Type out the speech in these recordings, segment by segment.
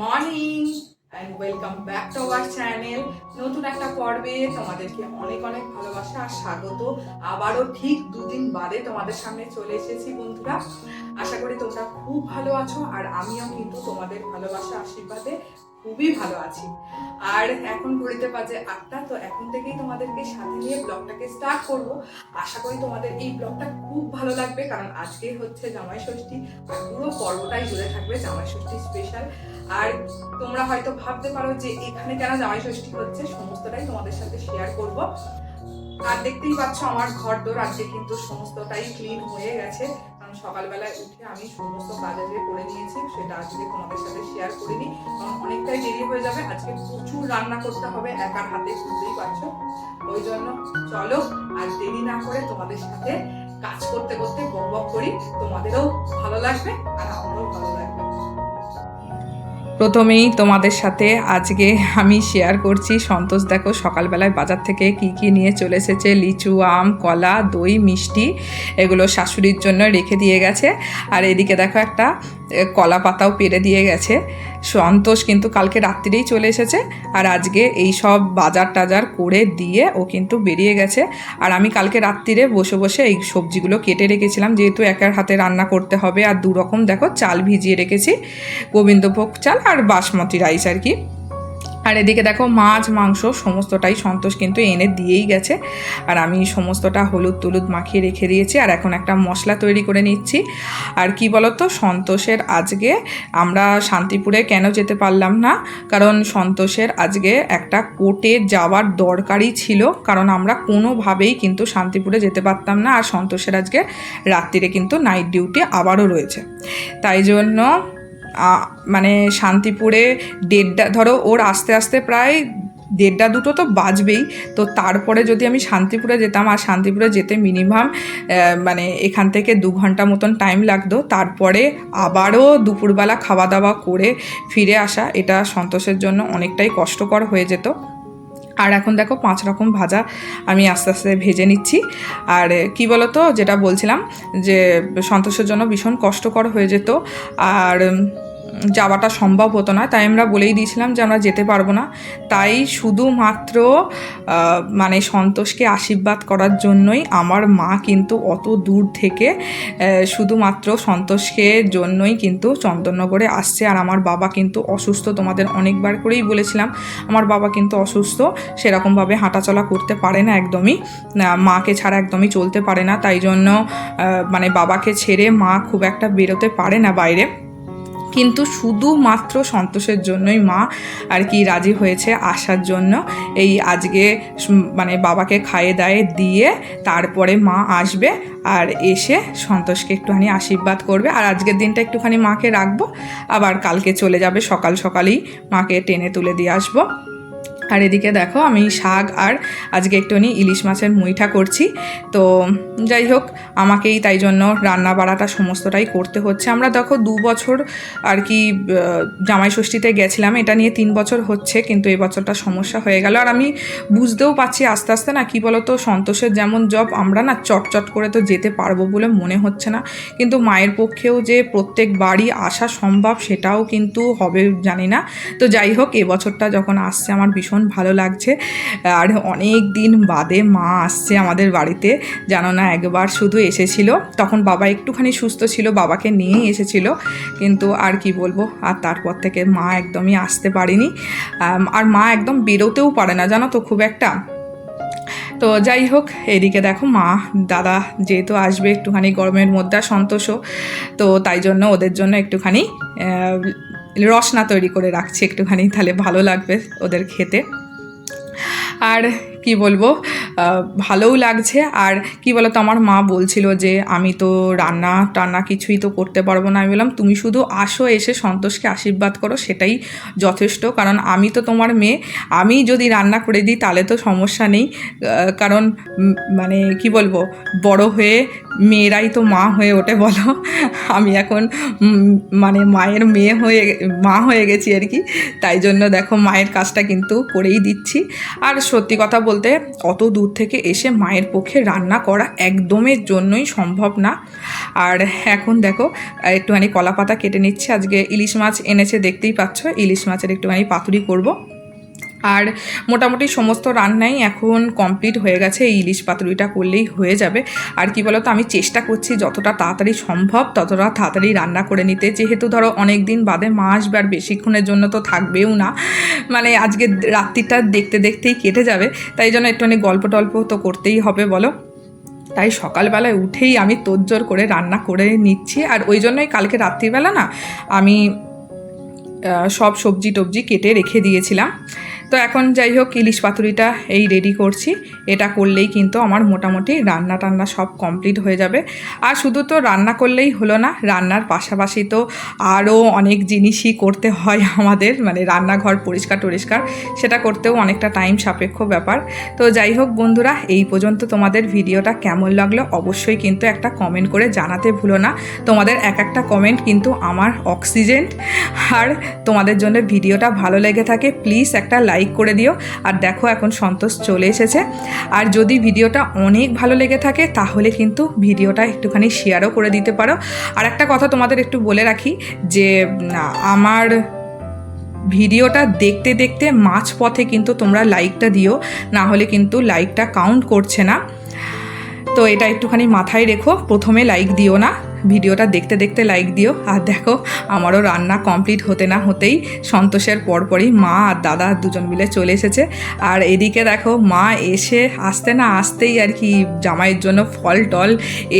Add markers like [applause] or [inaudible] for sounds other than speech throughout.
Morning and welcome back to our channel নতুন একটা পর্বে তোমাদেরকে অনেক অনেক ভালোবাসা আর স্বাগত। আবারও ঠিক দুদিন বাদে তোমাদের সামনে চলে এসেছি বন্ধুরা। আশা করি তোমরা খুব ভালো আছো আর আমিও কিন্তু তোমাদের ভালোবাসা, আশীর্বাদে খুবই ভালো আছি। আর এখন ঘড়িতে বাজে আটটা, তো এখন থেকেই তোমাদেরকে সাথে নিয়ে ব্লগটাকে স্টার্ট করব। আশা করি তোমাদের এই ব্লগটা খুব ভালো লাগবে, কারণ আজকে হচ্ছে জামাই ষষ্ঠী আর পুরো পর্বটাই জুড়ে থাকবে জামাই ষষ্ঠী স্পেশাল আর তোমরা হয়তো ভাবতে পারো যে এখানে কেন জামাই ষষ্ঠী হচ্ছে, সমস্তটাই তোমাদের সাথে শেয়ার করব। আর দেখতেই পাচ্ছ আমার ঘর দোর আজকে কিন্তু সমস্তটাই ক্লিন হয়ে গেছে। কারণ সকালবেলায় উঠে আমি সমস্ত কাজে যে করে নিয়েছি, সেটা আজকে তোমাদের সাথে শেয়ার করিনি। কারণ অনেকটাই দেরি হয়ে যাবে, আজকে প্রচুর রান্না করতে হবে, একার হাতে বুঝতেই পারছ। ওই জন্য চলো, আর দেরি না করে তোমাদের সাথে কাজ করতে করতে বক করি। তোমাদেরও ভালো লাগবে, আর আমারও ভালো লাগবে। প্রথমেই তোমাদের সাথে আজকে আমি শেয়ার করছি। সন্তোষ, দেখো সকালবেলায় বাজার থেকে কি কি নিয়ে চলে এসেছে? লিচু, আম, কলা, দই, মিষ্টি, এগুলো শাশুড়ির জন্য রেখে দিয়ে গেছে। আর এদিকে দেখো একটা কলা পাতাও পেরে দিয়ে গেছে। সন্তোষ কিন্তু কালকে রাত্রিরেই চলে এসেছে আর আজকে এই সব বাজার টাজার করে দিয়ে ও কিন্তু বেরিয়ে গেছে। আর আমি কালকে রাত্রিরে বসে বসে এই সবজিগুলো কেটে রেখেছিলাম। যেহেতু একার হাতে রান্না করতে হবে আর দু রকম দেখো চাল ভিজিয়ে রেখেছি। গোবিন্দভোগ চাল আর বাসমতি রাইস আর কি। আর এদিকে দেখো মাছ, মাংস সমস্তটাই সন্তোষ কিন্তু এনে দিয়েই গেছে। আর আমি সমস্তটা হলুদ টলুদ মাখিয়ে রেখে দিয়েছি আর এখন একটা মশলা তৈরি করে নিচ্ছি। আর কি বলতো, সন্তোষের আজকে আমরা শান্তিপুরে কেন যেতে পারলাম না? কারণ সন্তোষের আজকে একটা কোর্টে যাওয়ার দরকারই ছিল, কারণ আমরা কোনোভাবেই কিন্তু শান্তিপুরে যেতে পারতাম না। আর সন্তোষের আজকে রাত্রিরে কিন্তু নাইট ডিউটি আবারও রয়েছে। তাই জন্য মানে শান্তিপুরে দেড়টা ধরো ওর আস্তে আস্তে প্রায় দেড়টা দুটো তো বাজবেই, তো তারপরে যদি আমি শান্তিপুরে যেতাম, আর শান্তিপুরে যেতে মিনিমাম মানে এখান থেকে দু ঘণ্টা মতন টাইম লাগতো, তারপরে আবারও দুপুরবেলা খাওয়া দাওয়া করে ফিরে আসা, এটা সন্তোষের জন্য অনেকটাই কষ্টকর হয়ে যেত। আর এখন দেখো পাঁচ রকম ভাজা আমি আস্তে আস্তে ভেজে নিচ্ছি। আর কি বলতো, যেটা বলছিলাম যে সন্তোষের জন্য ভীষণ কষ্টকর হয়ে যেত। আর যাওয়াটা সম্ভব হতো না। তাই আমরা বলেই দিয়েছিলাম যে আমরা যেতে পারব না। তাই শুধুমাত্র মানে সন্তোষকে আশীর্বাদ করার জন্যই আমার মা কিন্তু অত দূর থেকে শুধুমাত্র সন্তোষকে জন্যই কিন্তু চন্দননগরে আসছে। আর আমার বাবা কিন্তু অসুস্থ, তোমাদের অনেকবার করেই বলেছিলাম। আমার বাবা কিন্তু অসুস্থ, সেরকমভাবে হাঁটাচলা করতে পারে না একদমই। মাকে ছাড়া একদমই চলতে পারে না। তাই জন্য মানে বাবাকে ছেড়ে মা খুব একটা বেরোতে পারে না বাইরে। কিন্তু শুধুমাত্র সন্তোষের জন্যই মা আর কি রাজি হয়েছে আসার জন্য। এই আজকে মানে বাবাকে খাইয়ে দায়ে দিয়ে তারপরে মা আসবে আর এসে সন্তোষকে একটুখানি আশীর্বাদ করবে। আর আজকের দিনটা একটুখানি মাকে রাখব। আবার কালকে চলে যাবে, সকাল সকালেই মাকে টেনে তুলে দিয়ে আসব। আর এদিকে দেখো আমি শাক আর আজকে একটুখানি ইলিশ মাছের মুইঠা করছি। তো যাই হোক, আমাকেই তাই জন্য রান্না বাড়াটা সমস্তটাই করতে হচ্ছে। আমরা দেখো দু বছর আর কি জামাই ষষ্ঠীতে গেছিলাম, এটা নিয়ে তিন বছর হচ্ছে, কিন্তু এই বছরটা সমস্যা হয়ে গেল। আর আমি বুঝতেও পারছি আস্তে আস্তে না, কি বলতো, সন্তোষের যেমন জব, আমরা না চটচট করে তো যেতে পারব বলে মনে হচ্ছে না। কিন্তু মায়ের পক্ষেও যে প্রত্যেক বাড়ি আসা সম্ভব, সেটাও কিন্তু হবে, জানি না। তো যাই হোক এবছরটা যখন আসছে, আমার ভীষণ ভালো লাগছে। আর অনেক দিন বাদে মা আসছে আমাদের বাড়িতে। জানো না, একবার শুধু এসেছিল। তখন বাবা একটুখানি সুস্থ ছিল, বাবাকে নিয়েই এসেছিল। কিন্তু আর কি বলব, আর তারপর থেকে মা একদমই আসতে পারেনি। আর মা একদম বেরোতেও পারে না, জানো তো খুব একটা। তো যাই হোক, এদিকে দেখো মা, দাদা যেহেতু আসবে একটুখানি গরমের মধ্যে, সন্তোষও। তো তাই জন্য ওদের জন্য একটুখানি রসনা তৈরি করে রাখছি একটুখানি তাহলে ভালো লাগবে ওদের খেতে। আর কি বলব ভালোও লাগছে। আর কি বলতো, আমার মা বলছিল যে, আমি তো রান্না টান্না কিছুই তো করতে পারব না। আমি বললাম, তুমি শুধু আসো, এসে সন্তোষকে আশীর্বাদ করো, সেটাই যথেষ্ট। কারণ আমি তো তোমার মেয়ে, আমি যদি রান্না করে দিই, তাহলে তো সমস্যা নেই। কারণ মানে কি বলব, বড় হয়ে মেয়েরাই তো মা হয়ে ওঠে, বলো। আমি এখন মানে মায়ের মেয়ে হয়ে, মা হয়ে গেছি আর কি। তাই জন্য দেখো, মায়ের কাজটা কিন্তু করেই দিচ্ছি। আর সত্যি কথা বলতে অত দূর থেকে এসে মায়ের পক্ষে রান্না করা একদমের জন্যই সম্ভব না। আর এখন দেখো, একটুখানি কলা পাতা কেটে নিচ্ছে। আজকে ইলিশ মাছ এনেছে, দেখতেই পাচ্ছ। ইলিশ মাছের একটুখানি পাতুরি করব। আর মোটামুটি সমস্ত রান্নাই এখন কমপ্লিট হয়ে গেছে, এই ইলিশ পাতুরিটা করলেই হয়ে যাবে। আর কি বলতো, আমি চেষ্টা করছি যতটা তাড়াতাড়ি সম্ভব, ততটা তাড়াতাড়ি রান্না করে নিতে। যেহেতু ধরো অনেক দিন বাদে মা আসবে আর বেশিক্ষণের জন্য তো থাকবেও না মানে আজকে রাত্রিটা দেখতে দেখতেই কেটে যাবে, তাই জন্য একটুখানি গল্প টল্প তো করতেই হবে বলো। তাই সকালবেলায় উঠেই আমি তোড়জোড় করে রান্না করে নিচ্ছি, আর ওই জন্যই কালকে রাত্রিবেলা না আমি সব সবজি টবজি কেটে রেখে দিয়েছিলাম। তো এখন যাই হোক, ইলিশ পাতুরিটা এই রেডি করছি। এটা করলেই কিন্তু আমার মোটামুটি রান্না টান্না সব কমপ্লিট হয়ে যাবে। আর শুধু তো রান্না করলেই হলো না, রান্নার পাশাপাশি তো আরও অনেক জিনিসই করতে হয় [laughs] আমাদের মানে রান্নাঘর পরিষ্কার টরিষ্কার, সেটা করতেও অনেকটা টাইম সাপেক্ষ ব্যাপার। তো যাই হোক বন্ধুরা, এই পর্যন্ত তোমাদের ভিডিওটা কেমন লাগল অবশ্যই কিন্তু একটা কমেন্ট করে জানাতে ভুলো না। তোমাদের এক একটা কমেন্ট কিন্তু আমার অক্সিজেন আর তোমাদের জন্য ভিডিওটা ভালো লেগে থাকে প্লিজ একটা লাইক করে দিও। আর দেখো এখন সন্তোষ চলে এসেছে। আর যদি ভিডিওটা অনেক ভালো লেগে থাকে, তাহলে কিন্তু ভিডিওটা একটুখানি শেয়ারও করে দিতে পারো। আর একটা কথা তোমাদের একটু বলে রাখি, যে আমার ভিডিওটা দেখতে দেখতে মাঝ পথে কিন্তু তোমরা লাইকটা দিও, না হলে কিন্তু লাইকটা কাউন্ট করছে না। তো এটা একটুখানি মাথায় রেখো, প্রথমে লাইক দিও না। ভিডিওটা দেখতে দেখতে লাইক দিও। আর দেখো, আমারও রান্না কমপ্লিট হতে না হতেই সন্তোষের পরপরই মা আর দাদা দুজন মিলে চলে এসেছে। আর এদিকে দেখো, মা এসে আসতে না আসতেই আর কি জামাইয়ের জন্য ফল টল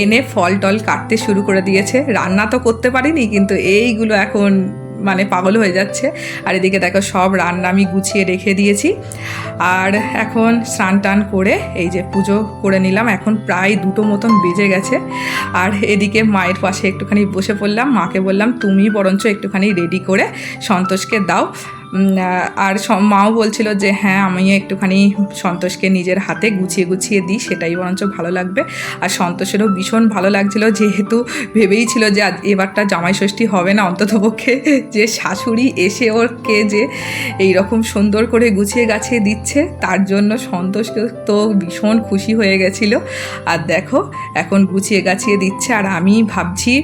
এনে ফল টল কাটতে শুরু করে দিয়েছে। রান্না তো করতে পারিনি, কিন্তু এইগুলো এখন মানে পাগল হয়ে যাচ্ছে। আর এদিকে দেখো সব রান্না আমি গুছিয়ে রেখে দিয়েছি। আর এখন স্নান টান করে এই যে পুজো করে নিলাম। এখন প্রায় দুটো মতন বেজে গেছে। আর এদিকে মায়ের পাশে একটুখানি বসে পড়লাম। মাকে বললাম তুমি বরঞ্চ একটুখানি রেডি করে সন্তোষকে দাও। আর মাও বলছিল যে হ্যাঁ আমি একটুখানি সন্তোষকে নিজের হাতে গুছিয়ে গুছিয়ে দিই, সেটাই বরঞ্চ ভালো লাগবে। আর সন্তোষেরও ভীষণ ভালো লাগছিল, যেহেতু ভেবেই ছিল যে এবারটা জামাই ষষ্ঠী হবে না, অন্ততপক্ষে যে শাশুড়ি এসে ওরকে যে এই রকম সুন্দর করে গুছিয়ে গাছিয়ে দিচ্ছে, তার জন্য সন্তোষকে তো ভীষণ খুশি হয়ে গেছিল। আর দেখো, এখন গুছিয়ে গাছিয়ে দিচ্ছে, আর আমি ভাবছি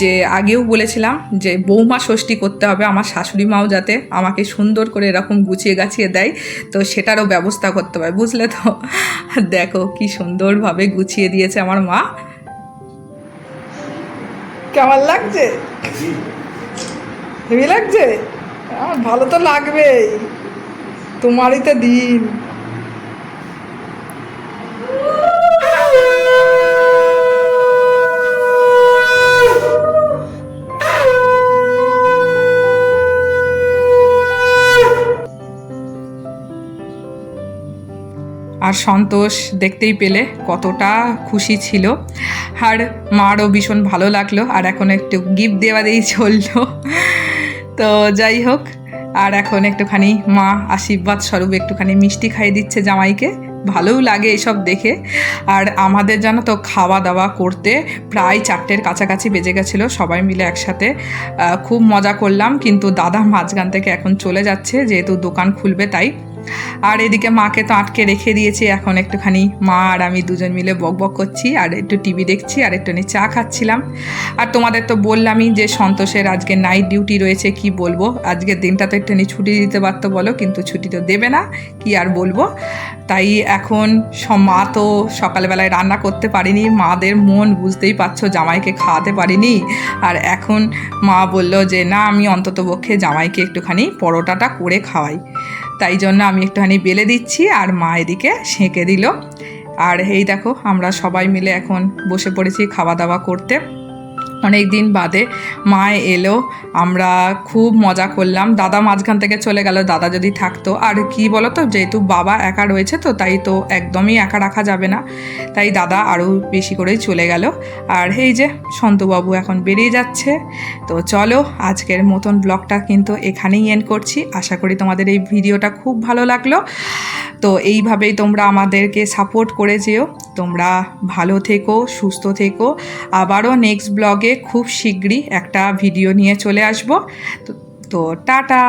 যে, আগেও বলেছিলাম যে, বৌমা ষষ্ঠী করতে হবে আমার শাশুড়ি মাও যাতে আমাকে সুন্দর করে এরকম গুছিয়ে গাছিয়ে দেয়, তো সেটারও ব্যবস্থা করতে হয়, বুঝলে তো? দেখো কি সুন্দরভাবে গুছিয়ে দিয়েছে আমার মা। কেমন লাগছে? হেভি লাগছে? আমার ভালো তো লাগবেই। তোমারই তো দিন। সন্তোষ দেখতেই পেলে কতটা খুশি ছিল। আর মারও ভীষণ ভালো লাগল আর এখন একটু গিফট দেওয়া দিয়েই চলল। তো যাই হোক, আর এখন একটুখানি মা আশীর্বাদ স্বরূপ একটুখানি মিষ্টি খাইয়ে দিচ্ছে জামাইকে। ভালোও লাগে এসব দেখে। আর আমাদের জানো তো, খাওয়া দাওয়া করতে প্রায় চারটের কাছাকাছি বেজে গেছিল, সবাই মিলে একসাথে খুব মজা করলাম। কিন্তু দাদা মাঝখান থেকে এখন চলে যাচ্ছে, যেহেতু দোকান খুলবে তাই। আর এদিকে মাকে তো আটকে রেখে দিয়েছি, এখন একটুখানি মা আর আমি দুজন মিলে বক বক করছি, আর একটু টিভি দেখছি, আর একটুখানি চা খাচ্ছিলাম। আর তোমাদের তো বললামই যে সন্তোষের আজকে নাইট ডিউটি রয়েছে, কি বলব? আজকের দিনটা তো একটুখানি ছুটি দিতে পারতো বলো, কিন্তু ছুটি তো দেবে না, কি আর বলব? তাই এখন মা তো সকালবেলায় রান্না করতে পারিনি, মাদের মন বুঝতেই পারছ, জামাইকে খাওয়াতে পারিনি। আর এখন মা বলল যে, না, আমি অন্তত পক্ষে জামাইকে একটুখানি পরোটাটা করে খাওয়াই। তাই জন্য আমি একটুখানি বেলে দিচ্ছি আর মা এদিকে সেঁকে দিল। আর এই দেখো, আমরা সবাই মিলে এখন বসে পড়েছি খাওয়া দাওয়া করতে। অনেক দিন বাদে মা এলো, আমরা খুব মজা করলাম। দাদা মাঝখান থেকে চলে গেল, দাদা যদি থাকতো। আর কি বলো তো যেহেতু বাবা একা রয়েছে তো, তাই তো একদমই একা রাখা যাবে না। তাই দাদা আরও বেশি করেই চলে গেল। আর এই যে, সন্তবাবু এখন বেরিয়ে যাচ্ছে। তো চলো, আজকের মতন ব্লগটা কিন্তু এখানেই এন্ড করছি। আশা করি তোমাদের এই ভিডিওটা খুব ভালো লাগল। তো এইভাবেই তোমরা আমাদেরকে সাপোর্ট করে যেও। তোমরা ভালো থেকো, সুস্থ থেকো। আবারও নেক্সট ব্লগে খুব শীঘ্রই একটা ভিডিও নিয়ে চলে আসব। তো টাটা!